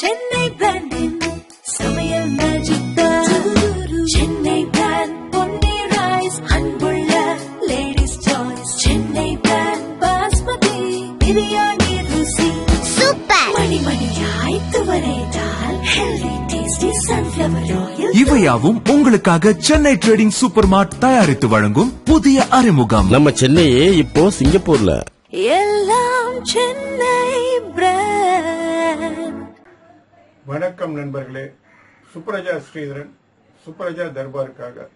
சென்னை பிராண்டின் சமையல் magic Chennai brand Ponni rice அன்புள்ள ladies choice Chennai brand basmati biryani ருசி. சூப்பர். மணி மணியாய் துவரைதால் ஹெல்தி டேஸ்டி சன்ஃபிளவர் ஆயில் இவையாவும் உங்களுக்காக சென்னை ட்ரேடிங் சூப்பர் மார்ட் தயாரித்து வழங்கும் புதிய அறிமுகம். நம்ம சென்னையே இப்போ சிங்கப்பூர்ல. எல்லாம் சென்னை பிராண்ட் வணக்கம் நண்பர்களே. சுப்ரஜா ஸ்ரீதரன் சுப்ரஜா தர்பாருக்காக.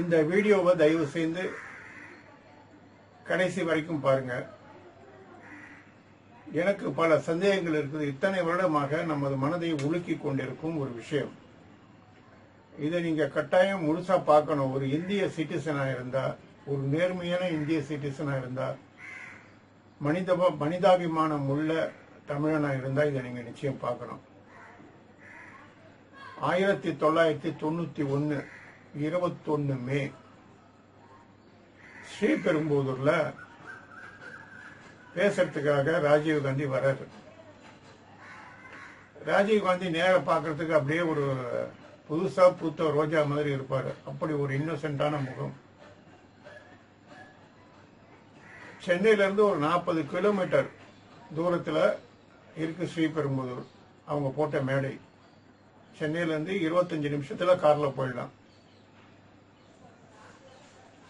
இந்த வீடியோவை தயவு செய்து கடைசி வரைக்கும் பாருங்க. எனக்கு பல சந்தேகங்கள் இருக்குது. இத்தனை வருடமாக நமது மனதை உலுக்கி கொண்டிருக்கும் ஒரு விஷயம். இதை நீங்க கட்டாயம் முழுசா பார்க்கணும். ஒரு இந்திய சிட்டிசனா இருந்தா ஒரு நேர்மையான இந்திய சிட்டிசனா இருந்தா மனித மனிதாபிமானம் உள்ள தமிழனாக இருந்தா இதை நீங்க நிச்சயம் பார்க்கணும். ஆயிரத்தி தொள்ளாயிரத்தி தொண்ணூத்தி ஒன்னு இருபத்தொன்னு மே ஸ்ரீபெரும்புதூர்ல பேசுறதுக்காக ராஜீவ் காந்தி வர்றாரு ராஜீவ் காந்தி நேர பார்க்கறதுக்கு அப்படியே ஒரு புதுசா பூத்த ரோஜா மாதிரி இருப்பாரு. அப்படி ஒரு இன்னோசென்டான முகம். சென்னையில இருந்து ஒரு நாற்பது கிலோமீட்டர் தூரத்துல இருக்கு ஸ்ரீபெரும்புதூர். அவங்க போட்ட மேடை. சென்னையிலேருந்து இருபத்தஞ்சு நிமிஷத்தில் காரில் போயிடலாம்.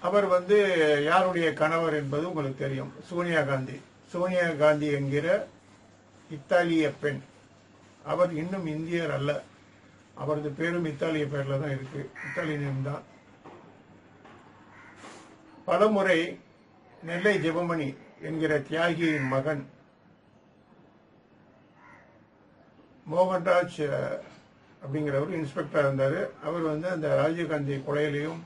அவர் வந்து யாருடைய கணவர் என்பது உங்களுக்கு தெரியும். சோனியா காந்தி. சோனியா காந்தி என்கிற இத்தாலிய பெண். அவர் இன்னும் இந்தியர் அல்ல. அவரது பேரும் இத்தாலிய பேரில் தான் இருக்கு. இத்தாலியன் தான். பலமுறை நெல்லை ஜெபமணி என்கிற தியாகியின் மகன் மோகன்ராஜ் அப்படிங்கிறவர் இன்ஸ்பெக்டராக இருந்தார். அவர் வந்து அந்த ராஜீவ்காந்தி கொலையிலையும்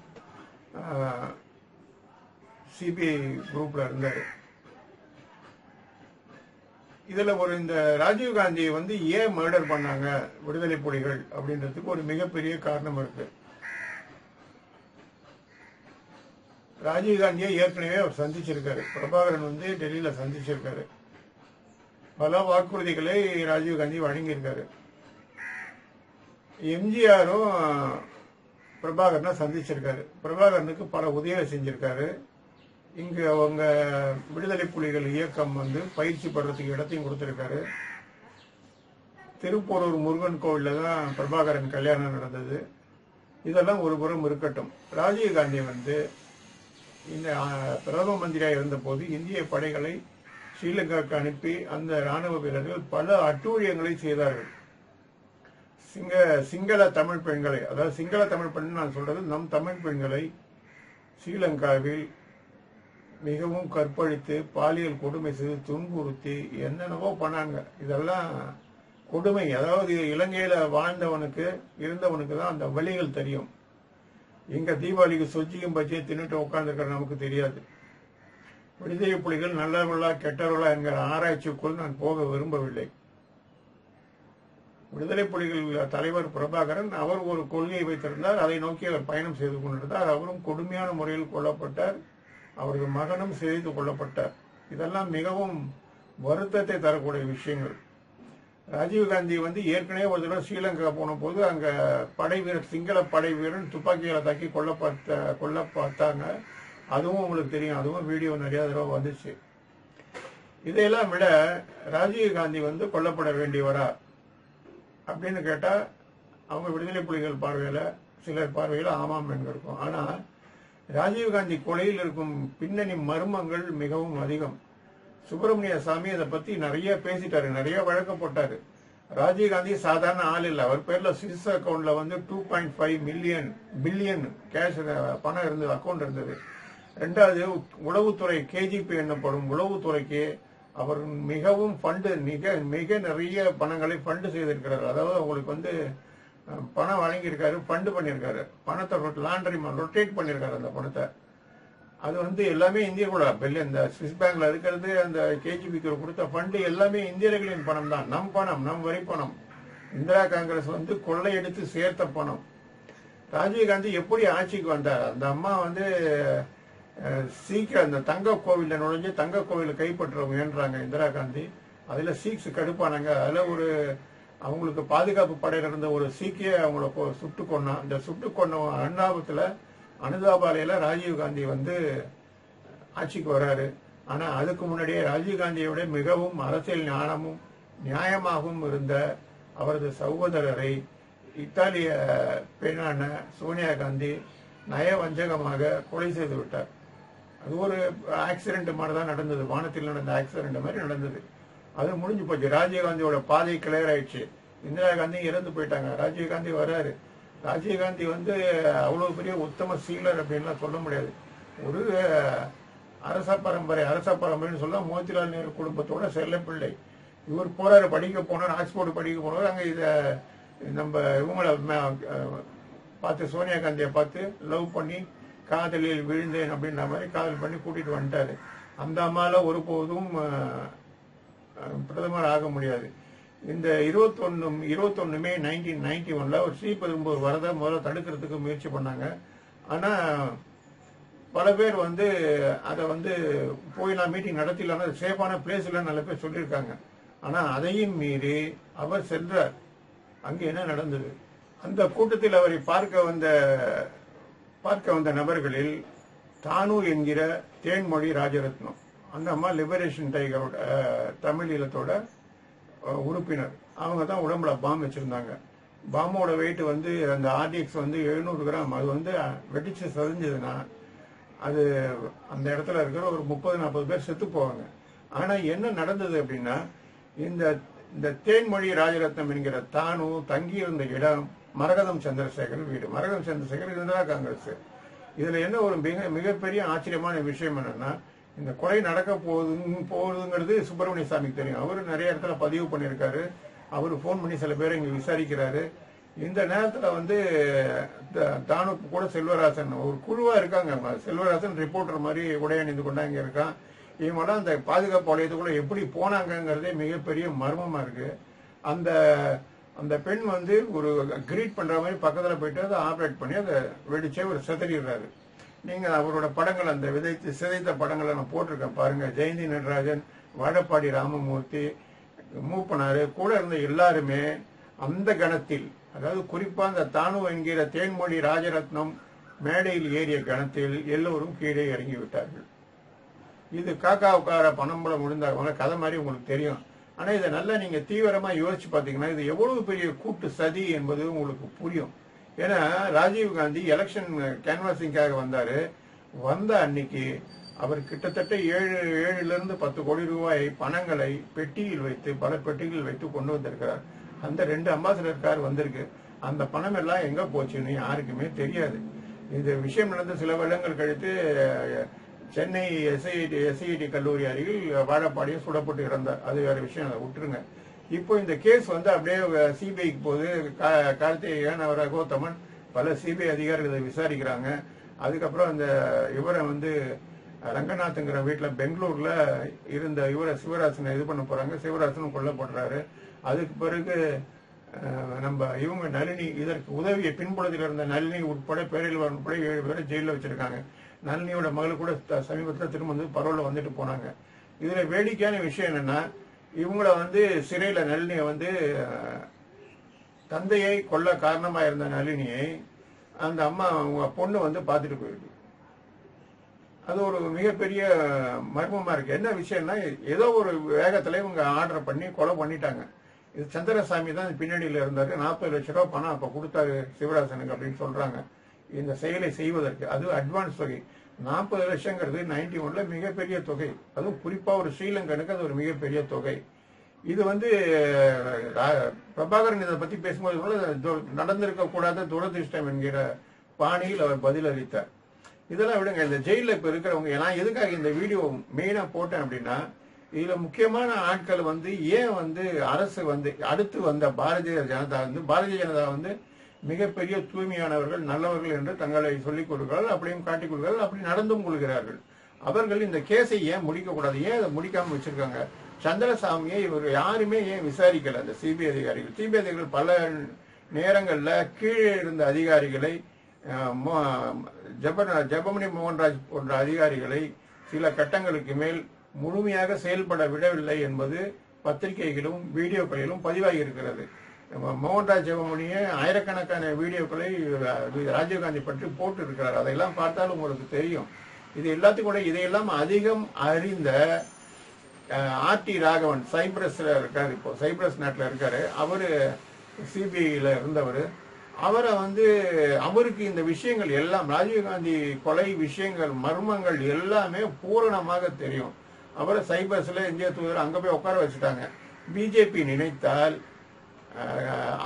சிபிஐ குரூப்பில் இருந்தார். இதில் ஒரு இந்த ராஜீவ்காந்தியை வந்து ஏன் மர்டர் பண்ணாங்க? விடுதலை புலிகள் அப்படின்றதுக்கு ஒரு மிகப்பெரிய காரணம் இருக்கு. ராஜீவ்காந்தியை ஏற்கனவே அவர் சந்திச்சிருக்காரு. பிரபாகரன் வந்து டெல்லியில் சந்திச்சிருக்காரு. பல வாக்குறுதிகளை ராஜீவ்காந்தி வழங்கியிருக்காரு. எம்ஜிஆரும் பிரபாகரனை சந்திச்சிருக்காரு. பிரபாகரனுக்கு பல உதவிகளை செஞ்சிருக்காரு. இங்கு அவங்க விடுதலை புலிகள் இயக்கம் வந்து பயிற்சி பெறத்துக்கு இடத்தையும் கொடுத்துருக்காரு. திருப்போரூர் முருகன் கோவில்ல தான் பிரபாகரன் கல்யாணம் நடந்தது. இதெல்லாம் ஒரு புறம் இருக்கட்டும். ராஜீவ்காந்தி வந்து இந்த பிரதம மந்திரியாக இருந்தபோது இந்திய படைகளை ஸ்ரீலங்காவுக்கு அனுப்பி அந்த ராணுவ வீரர்கள் பல அட்டூழியங்களை செய்தார்கள். சிங்க சிங்கள தமிழ் பெண்களை அதாவது சிங்கள தமிழ் பெண் நான் சொல்றது நம் தமிழ் பெண்களை ஸ்ரீலங்காவில் மிகவும் கற்பழித்து பாலியல் கொடுமை செய்து துன்புறுத்தி என்னென்னவோ பண்ணாங்க. இதெல்லாம் கொடுமை. அதாவது இலங்கையில வாழ்ந்தவனுக்கு இருந்தவனுக்கு தான் அந்த வழிகள் தெரியும். எங்க தீபாவளிக்கு சொஜ்ஜியும் பச்சையை தின்னுட்டு உட்காந்துருக்கிற நமக்கு தெரியாது. விடுதலை புலிகள் நல்லவர்களா கெட்டவர்களா என்கிற ஆராய்ச்சிக்குள் நான் போக விரும்பவில்லை. விடுதலை புலிகள் தலைவர் பிரபாகரன் அவர் ஒரு கொள்கையை வைத்திருந்தார். அதை நோக்கி அவர் பயணம் செய்து கொண்டிருந்தார். அவரும் கொடுமையான முறையில் கொல்லப்பட்டார். அவரது மகனும் செய்து கொள்ளப்பட்டார் இதெல்லாம் மிகவும் வருத்தத்தை தரக்கூடிய விஷயங்கள். ராஜீவ்காந்தி வந்து ஏற்கனவே ஒரு தடவை ஸ்ரீலங்கா போன போது அங்க படை வீரர் சிங்கள படை வீரன் துப்பாக்கியால் தாக்கி கொல்ல பார்த்த கொல்ல பார்த்தாங்க அதுவும் உங்களுக்கு தெரியும். அதுவும் வீடியோ நிறைய தடவை வந்துச்சு. இதையெல்லாம் விட ராஜீவ்காந்தி வந்து கொல்லப்பட வேண்டியவரா? அப்படின்னு கேட்டா அவங்க விடுதலை புலிகள் பார்வையில சிலர் பார்வையில ஆமாம் என்று இருக்கும். ஆனா ராஜீவ்காந்தி கொலையில் இருக்கும் பின்னணி மர்மங்கள் மிகவும் அதிகம். சுப்பிரமணிய சாமி அதை பத்தி நிறைய பேசிட்டாரு நிறைய வழக்கு போட்டாரு. ராஜீவ்காந்தி சாதாரண ஆள் இல்லை. அவர் பேர்ல சுவிஸ் அக்கௌண்ட்டில் வந்து two point five million billion cash பணம் இருந்தது அக்கௌண்ட் இருந்தது. ரெண்டாவது உளவுத்துறை கேஜிபி என்னப்படும் உளவுத்துறைக்கு அவர் மிகவும் ஃபண்டு மிக மிக நிறைய பணங்களை ஃபண்டு செய்திருக்கிறார். அதாவது அவங்களுக்கு வந்து பணம் வழங்கியிருக்காரு ஃபண்டு பண்ணியிருக்காரு. பணத்தை லாண்டரி ரொட்டேட் பண்ணியிருக்காரு அந்த பணத்தை. அது வந்து எல்லாமே இந்திய கூட. பெரிய இந்த சுவிஸ் பேங்க்ல இருக்கிறது அந்த கேஜிபிக்கு கொடுத்த ஃபண்டு எல்லாமே இந்தியர்களின் பணம் தான். நம் பணம் நம் வரி பணம். இந்திரா காங்கிரஸ் வந்து கொள்ளையடித்து சேர்த்த பணம். ராஜீவ்காந்தி எப்படி ஆட்சிக்கு வந்தார்? அந்த அம்மா வந்து சீக்கிரம் அந்த தங்க கோவிலில் நுழைஞ்சு தங்க கோவிலை கைப்பற்ற முயன்றாங்க இந்திரா காந்தி. அதில் சீக்ஸ் கடுப்பானாங்க. அதில் ஒரு அவங்களுக்கு பாதுகாப்பு படையில் இருந்த ஒரு சீக்கிய அவங்கள சுட்டு கொண்டான் இந்த சுட்டு கொண்ட அண்ணாபத்துல அனுதாபாலையில் ராஜீவ் காந்தி வந்து ஆட்சிக்கு வராரு. ஆனால் அதுக்கு முன்னாடியே ராஜீவ் காந்தியோட மிகவும் அரசியல் ஞானமும் நியாயமாகவும் இருந்த அவரது சகோதரரை இத்தாலிய பெண்ணான சோனியா காந்தி நயவஞ்சகமாக கொலை செய்து விட்டார். அது ஒரு ஆக்சிடென்ட் மாதிரி தான் நடந்தது. வானத்தில் நடந்த ஆக்சிடென்ட் மாதிரி நடந்தது. அது முடிஞ்சு போச்சு. ராஜீவ்காந்தியோட பாதை கிளியர் ஆயிடுச்சு. இந்திரா காந்தி இறந்து போயிட்டாங்க. ராஜீவ்காந்தி வர்றாரு ராஜீவ்காந்தி வந்து அவ்வளவு பெரிய உத்தம சீலர் அப்படின்லாம் சொல்ல முடியாது. ஒரு அரச பரம்பரை அரச பரம்பரைன்னு சொல்ல மோதிலால் நேரு குடும்பத்தோட செல்ல பிள்ளை. இவர் போறாரு. படிக்க போனார். ஆக்ஸ்போர்ட் படிக்க போனார். அங்கே இதை நம்ம இவங்கள பார்த்து சோனியா காந்தியை பார்த்து லவ் பண்ணி காதலில் விழுந்தேன் அப்படின்ற மாதிரி காதல் பண்ணி கூட்டிட்டு வந்துட்டாரு. அந்த அம்மால ஒருபோதும் பிரதமர் ஆக முடியாது. இந்த இருபத்தொன்னு இருபத்தொன்னு மே நைன்டீன் நைன்டி ஒன்ல ஒரு ஸ்ரீபெரும்பூர் வரத முதல்ல தடுக்கிறதுக்கு முயற்சி பண்ணாங்க. ஆனா பல பேர் வந்து அதை வந்து போய் நான் மீட்டிங் நடத்திடலாம் சேஃபான பிளேஸ் நல்ல பேர் சொல்லியிருக்காங்க. ஆனா அதையும் மீறி அவர் சென்றார். அங்கே என்ன நடந்தது? அந்த கூட்டத்தில் அவரை பார்க்க வந்த பார்க்க வந்த நபர்களில் தானு என்கிற தேன்மொழி ராஜரத்னம் அந்த அம்மா லிபரேஷன் டைகரோட தமிழ் ஈழத்தோட உறுப்பினர். அவங்க தான் உடம்புல பாம் வச்சிருந்தாங்க. பாமோட வெயிட் வந்து அந்த ஆர்டிஎக்ஸ் வந்து எழுநூறு கிராம். அது வந்து வெடிச்சு சரிஞ்சதுன்னா அது அந்த இடத்துல இருக்கிற ஒரு முப்பது நாற்பது பேர் செத்து போவாங்க. ஆனா என்ன நடந்தது அப்படின்னா இந்த இந்த தேன்மொழி ராஜரத்னம் என்கிற தானு தங்கியிருந்த இடம் மரகதம் சந்திரசேகர் வீடு. மரகதம் சந்திரசேகர் இந்திரா காங்கிரஸ். இதுல என்ன ஒரு மிக மிகப்பெரிய ஆச்சரியமான விஷயம் என்னன்னா இந்த கொலை நடக்க போகுது போகுதுங்கிறது சுப்பிரமணிய சாமிக்கு தெரியும். அவரு நிறைய இடத்துல பதிவு பண்ணியிருக்காரு. அவரு ஃபோன் பண்ணி சில பேரை இங்க விசாரிக்கிறாரு. இந்த நேரத்துல வந்து த- தானு கூட செல்வராசன் ஒரு குழுவா இருக்காங்க செல்வராசன் ரிப்போர்ட்டர் மாதிரி உடையணிந்து கொண்டா இங்க இருக்கான். இவங்கெல்லாம் அந்த பாதுகாப்பு வளையத்துக்குள்ள எப்படி போனாங்கங்கிறதே மிகப்பெரிய மர்மமா இருக்கு. அந்த அந்த பெண் வந்து ஒரு கிரீட் பண்ற மாதிரி பக்கத்துல போயிட்டு அதை ஆப்ரேட் பண்ணி அதை வெடிச்சே ஒரு செதறிடுறாரு. நீங்க அவரோட படங்கள் அந்த விதைத்து சிதைத்த படங்களை நான் போட்டிருக்கேன் பாருங்க. ஜெயந்தி நடராஜன் வாழப்பாடி ராமமூர்த்தி மூப்பனாரு கூட இருந்த எல்லாருமே அந்த கணத்தில் அதாவது குறிப்பா அந்த தானு என்கிற தேன்மொழி ராஜரத்னம் மேடையில் ஏறிய கணத்தில் எல்லோரும் கீழே இறங்கி விட்டார்கள் இது காக்காவுக்கார பணம்பளம் முடிந்தாங்க கதை மாதிரி உங்களுக்கு தெரியும். ஆனா இதை நல்லா நீங்க தீவிரமா யோசிச்சு பாத்தீங்கன்னா இது எவ்வளவு பெரிய கூட்டு சதி என்பது உங்களுக்கு புரியும். ஏன்னா ராஜீவ் காந்தி எலெக்ஷன் கேன்வாசிங்காக வந்தாரு. வந்த அன்னைக்கு அவர் கிட்டத்தட்ட ஏழு ஏழுல இருந்து பத்து கோடி ரூபாய் பணங்களை பெட்டியில் வைத்து பல பெட்டிகள் வைத்து கொண்டு வந்திருக்கிறார். அந்த ரெண்டு அம்பாசிடர் கார் வந்திருக்கு. அந்த பணம் எல்லாம் எங்க போச்சுன்னு யாருக்குமே தெரியாது. இந்த விஷயம் நடந்த சில வருடங்கள் கழித்து சென்னை எஸ்ஐடி எஸ்ஐடி கல்லூரி அருகில் வாழப்பாடியும் சுடப்பட்டு இறந்தார் அது வேற விஷயம் அதை விட்டுருங்க. இப்போ இந்த கேஸ் வந்து அப்படியே சிபிஐக்கு போகுது. கா- கார்த்திகேயன் அவர் கௌதமன் பல சிபிஐ அதிகாரிகளை விசாரிக்கிறாங்க. அதுக்கப்புறம் அந்த இவரை வந்து ரங்கநாத்ங்கிற வீட்டில் பெங்களூர்ல இருந்த இவரை சிவராசனை இது பண்ண போறாங்க. சிவராசனும் கொல்லப்படுறாரு. அதுக்கு பிறகு நம்ம இவங்க நளினி இதற்கு உதவிய பின்புலத்தில் இருந்த நளினி உட்பட பேரில் உட்பட ஏழு பேரை ஜெயிலில் வச்சிருக்காங்க. நளினியோட மகள் கூட த- திரும்ப வந்து பரோல்ல வந்துட்டு போனாங்க. இதுல வேடிக்கையான விஷயம் என்னன்னா இவங்கள வந்து சிறையில நளினியை வந்து தந்தையை கொல்ல காரணமா இருந்த நளினியை அந்த அம்மா அவங்க பொண்ணு வந்து பார்த்துட்டு போயிருக்கு அது ஒரு மிகப்பெரிய மர்மமா இருக்கு. என்ன விஷயம்னா ஏதோ ஒரு வேகத்துல இவங்க ஆர்டர் பண்ணி கொலை பண்ணிட்டாங்க. இது சந்திரசாமி தான் இது பின்னணியில இருந்தாரு. நாற்பது லட்ச ரூபா பணம் அப்ப கொடுத்தாரு சிவராசனுக்கு அப்படின்னு சொல்றாங்க. இந்த செயலை செய்வதற்கு அது அட்வான்ஸ் தொகை. நாற்பது லட்சங்கிறது நைன்டி ஒன்ல மிகப்பெரிய தொகை. அதுவும் குறிப்பா ஒரு ஸ்ரீலங்கனுக்கு அது ஒரு மிகப்பெரிய தொகை. இது வந்து பிரபாகரன் இதை பத்தி பேசும்போது கூட நடந்திருக்க கூடாத துரதிருஷ்டம் என்கிற பாணியில் அவர் பதிலளித்தார். இதெல்லாம் விடுங்க இந்த ஜெயில இப்ப இருக்கிறவங்க நான் எதுக்காக இந்த வீடியோ மெயினா போட்டேன் அப்படின்னா இதுல முக்கியமான ஆட்கள் வந்து ஏன் வந்து அரசு வந்து அடுத்து வந்த பாரதிய ஜனதா வந்து பாரதிய ஜனதா வந்து மிகப்பெரிய தூய்மையானவர்கள் நல்லவர்கள் என்று தங்களை சொல்லிக் கொள்கிறார்கள் அப்படியும் காட்டிக் கொள்கிறார்கள் அப்படி நடந்தும் கொள்கிறார்கள். அவர்கள் இந்த கேஸை ஏன் முடிக்க கூடாது ஏன் அதை முடிக்காம வச்சிருக்காங்க? சந்திரசாமியை இவர் யாருமே ஏன் விசாரிக்கல? அந்த சிபிஐ அதிகாரிகள். சிபிஐ அதிகாரிகள் பல நேரங்களில் கீழே இருந்த அதிகாரிகளை ஜப ஜபமணி மோகன்ராஜ் போன்ற அதிகாரிகளை சில கட்டங்களுக்கு மேல் முழுமையாக செயல்பட விடவில்லை என்பது பத்திரிகைகளிலும் வீடியோக்களிலும் பதிவாகி இருக்கிறது. மோகன்ராஜ் ஜெபமணியே ஆயிரக்கணக்கான வீடியோக்களை ராஜீவ்காந்தி பற்றி போட்டு இருக்கிறார் அதையெல்லாம் பார்த்தால் உங்களுக்கு தெரியும். இது எல்லாத்துக்கும் கூட இதையெல்லாம் அதிகம் அறிந்த ஆர்டி ராகவன் சைப்ரஸ்ல இருக்காரு இப்போ சைப்ரஸ் நாட்டில் இருக்காரு. அவரு சிபிஐல இருந்தவர். அவரை வந்து அவருக்கு இந்த விஷயங்கள் எல்லாம் ராஜீவ்காந்தி கொலை விஷயங்கள் மர்மங்கள் எல்லாமே பூரணமாக தெரியும். அவரை சைப்ரஸ்ல இந்திய தூதர் அங்க போய் உட்கார வச்சுட்டாங்க. பிஜேபி நினைத்தால்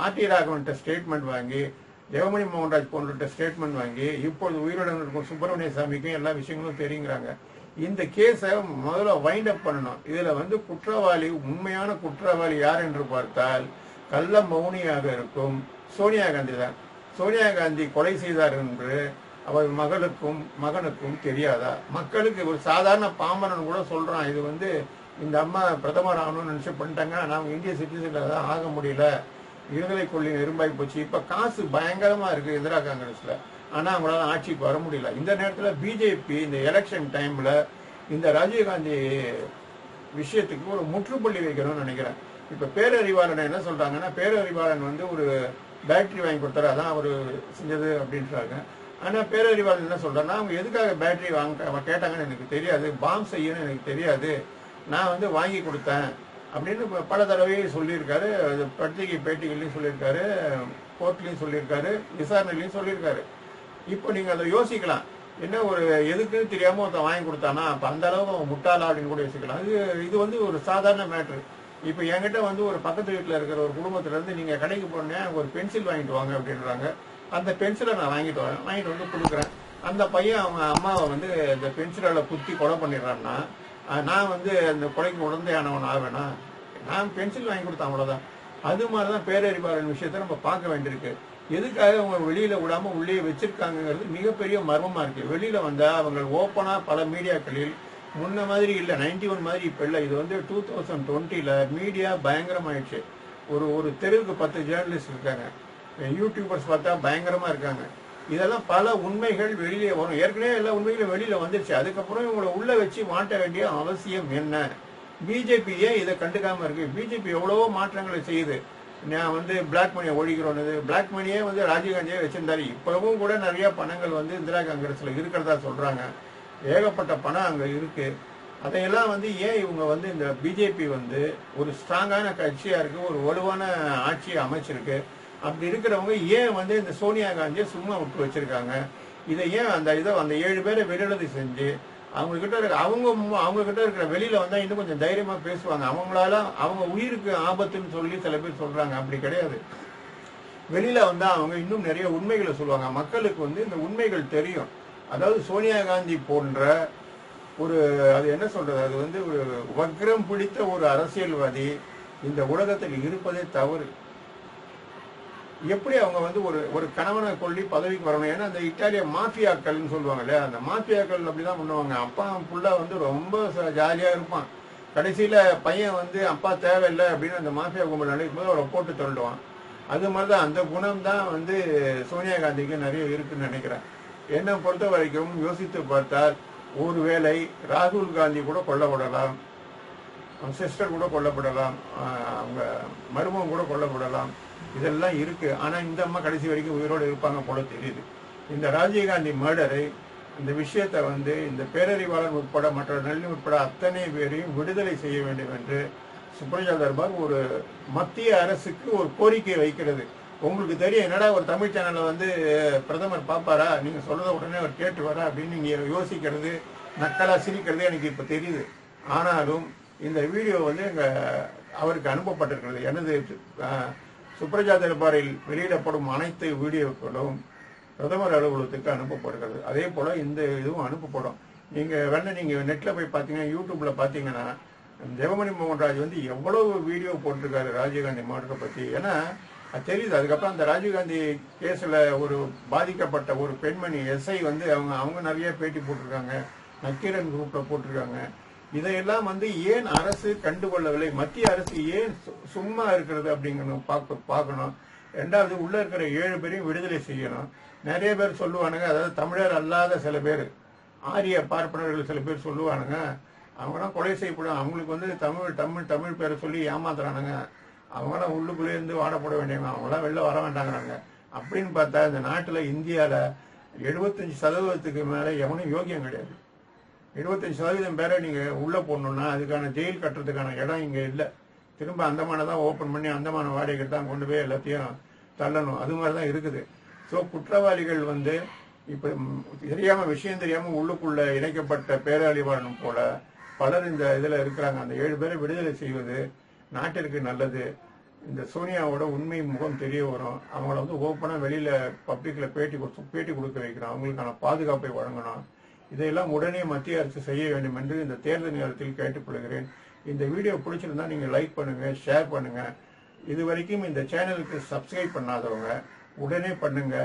ஆர்டி ராகவன்ட்ட ஸ்டேட்மெண்ட் வாங்கி தேவமணி மோகன்ராஜ் போன்ற ஸ்டேட்மெண்ட் வாங்கி இப்பொழுது உயிருடன் இருக்கும் சுப்பிரமணிய சாமிக்கும் எல்லா விஷயங்களும் தெரியுங்கிறாங்க. இந்த கேஸை முதல்ல வைண்ட் அப் பண்ணணும். இதுல வந்து குற்றவாளி உண்மையான குற்றவாளி யார் என்று பார்த்தால் கள்ள மௌனியாக இருக்கும் சோனியா காந்தி தான். சோனியா காந்தி கொலை செய்தார் என்று அவர் மகளுக்கும் மகனுக்கும் தெரியாதா? மக்களுக்கு ஒரு சாதாரண பாம்பரன் கூட சொல்றான் இது வந்து இந்த அம்மா பிரதமர் ஆகணும்னு நினச்சி பண்ணிட்டாங்க. நாம இந்திய சிட்டிசனில் தான் ஆக முடியல. இருதலை கொள்ளி நெரும்பாகி போச்சு. இப்போ காசு பயங்கரமாக இருக்குது இந்திரா காங்கிரஸ்ல. ஆனால் அவங்களால ஆட்சிக்கு வர முடியல. இந்த நேரத்தில் பிஜேபி இந்த எலெக்ஷன் டைமில் இந்த ராஜீவ்காந்தி விஷயத்துக்கு ஒரு முற்றுப்புள்ளி வைக்கணும்னு நினைக்கிறேன். இப்போ பேரறிவாளன் என்ன சொல்கிறாங்கன்னா பேரறிவாளன் வந்து ஒரு பேட்டரி வாங்கி கொடுத்தாரு. அதான் அவர் செஞ்சது அப்படின்றாங்க. ஆனால் பேரறிவாளன் என்ன சொல்கிறாங்கன்னா அவங்க எதுக்காக பேட்டரி வாங்க கேட்டாங்கன்னு எனக்கு தெரியாது. பாம் செய்யணும்னு எனக்கு தெரியாது. நான் வந்து வாங்கி கொடுத்தேன் அப்படின்னு பல தடவை சொல்லியிருக்காரு. அது பத்திரிகை பேட்டிகள்லையும் சொல்லியிருக்காரு கோர்ட்லையும் சொல்லியிருக்காரு விசாரணையிலையும் சொல்லியிருக்காரு. இப்போ நீங்கள் அதை யோசிக்கலாம். என்ன ஒரு எதுக்குன்னு தெரியாமல் ஒருத்தன் வாங்கி கொடுத்தானா? அப்போ அந்த அளவுக்கு அவன் முட்டாளா அப்படின்னு கூட யோசிக்கலாம். இது இது வந்து ஒரு சாதாரண மேட்ரு இப்போ என்கிட்ட வந்து ஒரு பக்கத்து வீட்டில் இருக்கிற ஒரு குடும்பத்துலேருந்து நீங்கள் கடைக்கு போனேன் ஒரு பென்சில் வாங்கிட்டு வாங்க அப்படின்றாங்க. அந்த பென்சிலை நான் வாங்கிட்டு வரேன். வாங்கிட்டு வந்து கொடுக்குறேன். அந்த பையன் அவங்க அம்மாவை வந்து இந்த பென்சிலால் குத்தி கொலை பண்ணிடுறான்னா நான் வந்து அந்த கொலைக்கு உடந்தையானவன் ஆவேனா? நான் பென்சில் வாங்கி கொடுத்தேன் அவ்வளோதான் அது மாதிரி தான் பேரறிவாளன் விஷயத்த நம்ம பார்க்க வேண்டியிருக்கு. எதுக்காக அவங்க வெளியில விடாம உள்ளே வச்சிருக்காங்கிறது மிகப்பெரிய மர்மமா இருக்கு. வெளியில வந்தா அவங்க ஓப்பனா பல மீடியாக்களில் முன்ன மாதிரி இல்லை நைன்டி ஒன் மாதிரி இப்போ இல்லை. இது வந்து டூ தௌசண்ட் டுவெண்ட்டியில் மீடியா பயங்கரமாயிடுச்சு. ஒரு ஒரு தெருவுக்கு பத்து ஜேர்னலிஸ்ட் இருக்காங்க. யூடியூபர்ஸ் பார்த்தா பயங்கரமாக இருக்காங்க. இதெல்லாம் பல உண்மைகள் வெளியே வரும். ஏற்கனவே எல்லா உண்மைகளும் வெளியில வந்துருச்சு. அதுக்கப்புறம் இவங்களை உள்ள வச்சு மாட்ட வேண்டிய அவசியம் என்ன? பிஜேபி ஏன் இதை கண்டுக்காம இருக்கு? பிஜேபி எவ்வளவோ மாற்றங்களை செய்யுது. நான் வந்து பிளாக் மணியை ஒழிக்கிறோன்னு பிளாக் மணியே வந்து ராஜீவ்காந்தியே வச்சிருந்தாரு. இப்பவும் கூட நிறைய பணங்கள் வந்து இந்திரா காங்கிரஸ்ல இருக்கிறதா சொல்றாங்க. ஏகப்பட்ட பணம் அங்கே இருக்கு. அதையெல்லாம் வந்து ஏன் இவங்க வந்து இந்த பிஜேபி வந்து ஒரு ஸ்ட்ராங்கான கட்சியா இருக்கு ஒரு வலுவான ஆட்சியை அமைச்சிருக்கு? அப்படி இருக்கிறவங்க ஏன் வந்து இந்த சோனியா காந்தியை சும்மா விட்டு வச்சிருக்காங்க? இதை ஏன் அந்த இதை அந்த ஏழு பேரை வெளியிலது செஞ்சு அவங்க கிட்ட இருக்க அவங்க அவங்க கிட்ட இருக்கிற வெளியில வந்தா இன்னும் கொஞ்சம் தைரியமா பேசுவாங்க. அவங்களால அவங்க உயிருக்கு ஆபத்துன்னு சொல்லி சில பேர் சொல்றாங்க. அப்படி கிடையாது. வெளியில வந்தா அவங்க இன்னும் நிறைய உண்மைகளை சொல்லுவாங்க. மக்களுக்கு வந்து இந்த உண்மைகள் தெரியும். அதாவது சோனியா காந்தி போன்ற ஒரு அது என்ன சொல்றது? அது வந்து ஒரு வக்ரம் பிடித்த ஒரு அரசியல்வாதி இந்த உலகத்தில் இருப்பதே தவறு. எப்படி அவங்க வந்து ஒரு ஒரு கணவனை கொள்ளி பதவிக்கு வரணும்? ஏன்னா அந்த இட்டாலிய மாஃபியாக்கள்னு சொல்லுவாங்க இல்லையா அந்த மாஃபியாக்கள் அப்படிதான் பண்ணுவாங்க. அப்பா புள்ள வந்து ரொம்ப ச- ஜாலியா இருப்பான். கடைசியில பையன் வந்து அப்பா தேவையில்லை அப்படின்னு அந்த மாஃபியா கும்பல் நினைக்கும் போது அவரை போட்டு தள்ளுவான் அது மாதிரி தான் அந்த குணம் தான் வந்து சோனியா காந்திக்கு நிறைய இருக்குன்னு நினைக்கிறேன். என்னை பொறுத்த வரைக்கும் யோசித்து பார்த்தால் ஒருவேளை ராகுல் காந்தி கூட கொல்லப்படலாம் சிஸ்டர் கூட கொல்லப்படலாம் அவங்க மருமம் கூட கொல்லப்படலாம் இதெல்லாம் இருக்கு. ஆனா இந்த அம்மா கடைசி வரைக்கும் உயிரோடு இருப்பாங்க போல தெரியுது. இந்த ராஜீவ்காந்தி மர்டரை இந்த விஷயத்தை வந்து இந்த பேரறிவாளன் உட்பட மற்ற நல்லி உட்பட அத்தனை பேரையும் விடுதலை செய்ய வேண்டும் என்று சுப்ரஜா தர்பார் ஒரு மத்திய அரசுக்கு ஒரு கோரிக்கை வைக்கிறது. உங்களுக்கு தெரியும் என்னடா ஒரு தமிழ் சேனலை வந்து பிரதமர் பார்ப்பாரா நீங்கள் சொல்கிற உடனே அவர் கேட்டு வரா அப்படின்னு நீங்கள் யோசிக்கிறது நக்கலாக சிரிக்கிறது எனக்கு இப்போ தெரியுது. ஆனாலும் இந்த வீடியோ வந்து எங்கள் அவருக்கு அனுப்பப்பட்டிருக்கிறது. எனது சுப்ரஜா தர்பாரில் வெளியிடப்படும் அனைத்து வீடியோக்களும் பிரதமர் அலுவலகத்துக்கு அனுப்பப்படுகிறது. அதே போல இந்த இதுவும் அனுப்பப்படும். நீங்க வேணா நீங்க நெட்ல போய் பாத்தீங்கன்னா யூடியூப்ல பாத்தீங்கன்னா ஜெகமணி மோகன்ராஜ் வந்து எவ்வளவு வீடியோ போட்டிருக்காரு ராஜீவ்காந்தி மாவட்டத்தை பத்தி. ஏன்னா அது தெரியுது. அதுக்கப்புறம் அந்த ராஜீவ்காந்தி கேஸ்ல ஒரு பாதிக்கப்பட்ட ஒரு பெண்மணி எஸ்ஐ வந்து அவங்க அவங்க நிறைய பேட்டி போட்டிருக்காங்க. நக்கீரன் குரூப்ல போட்டிருக்காங்க. இதையெல்லாம் வந்து ஏன் அரசு கண்டுகொள்ளவில்லை? மத்திய அரசு ஏன் சு- சும்மா இருக்கிறது அப்படிங்கணும் பார்க்க பார்க்கணும் ரெண்டாவது உள்ள இருக்கிற ஏழு பேரையும் விடுதலை செய்யணும். நிறைய பேர் சொல்லுவானுங்க அதாவது தமிழர் அல்லாத சில பேர் ஆரிய பார்ப்பனர்கள் சில பேர் சொல்லுவானுங்க அவங்களாம் கொலை செய்யப்படும். அவங்களுக்கு வந்து தமிழ் தமிழ் தமிழ் பேரை சொல்லி ஏமாத்துறானுங்க. அவங்களாம் உள்ளுக்குள்ளே இருந்து வாடப்பட வேண்டியவங்க. அவங்களாம் வெளில வர வேண்டாங்கிறாங்க. அப்படின்னு பார்த்தா இந்த நாட்டில் இந்தியாவில் எழுபத்தஞ்சு சதவீதத்துக்கு மேலே எவனும் யோகியம் கிடையாது. எழுபத்தஞ்சு சதவீதம் பேரை நீங்கள் உள்ளே போடணுன்னா அதுக்கான ஜெயில் கட்டுறதுக்கான இடம் இங்கே இல்லை. திரும்ப அந்தமான தான் ஓப்பன் பண்ணி அந்தமான வாடகை தான் கொண்டு போய் எல்லாத்தையும் தள்ளணும். அது மாதிரி தான் இருக்குது. ஸோ குற்றவாளிகள் வந்து இப்போ தெரியாமல் விஷயம் தெரியாமல் உள்ளுக்குள்ளே இணைக்கப்பட்ட பேரழிவாளனும் போல பலர் இந்த இதில் இருக்கிறாங்க. அந்த ஏழு பேரை விடுதலை செய்வது நாட்டிற்கு நல்லது. இந்த சோனியாவோட உண்மை முகம் தெரிய வரும். அவங்கள வந்து ஓப்பனாக வெளியில் பப்ளிக்கில் பேட்டி கொடுத்து பேட்டி கொடுக்க வைக்கணும். அவங்களுக்கான பாதுகாப்பை வழங்கணும். இதையெல்லாம் உடனே மத்திய அரசு செய்ய வேண்டும் என்று இந்த தேர்தல் நேரத்தில் கேட்டுக்கொள்கிறேன். இந்த வீடியோ பிடிச்சிருந்தா நீங்க லைக் பண்ணுங்க ஷேர் பண்ணுங்க. இது வரைக்கும் இந்த சேனலுக்கு சப்ஸ்கிரைப் பண்ணாதவங்க உடனே பண்ணுங்க.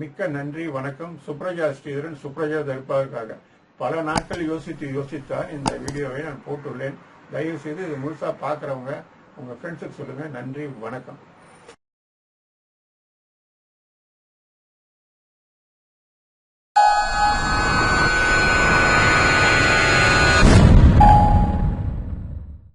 மிக்க நன்றி வணக்கம். சுப்ரஜா ஸ்ரீதரன் சுப்ரஜா தர்பாவுக்காக பல நாட்கள் யோசித்து யோசித்தான் இந்த வீடியோவை நான் போட்டுள்ளேன். தயவு செய்து இது முழுசா பார்க்குறவங்க உங்க ஃப்ரெண்ட்ஸுக்கு சொல்லுங்க. நன்றி வணக்கம்.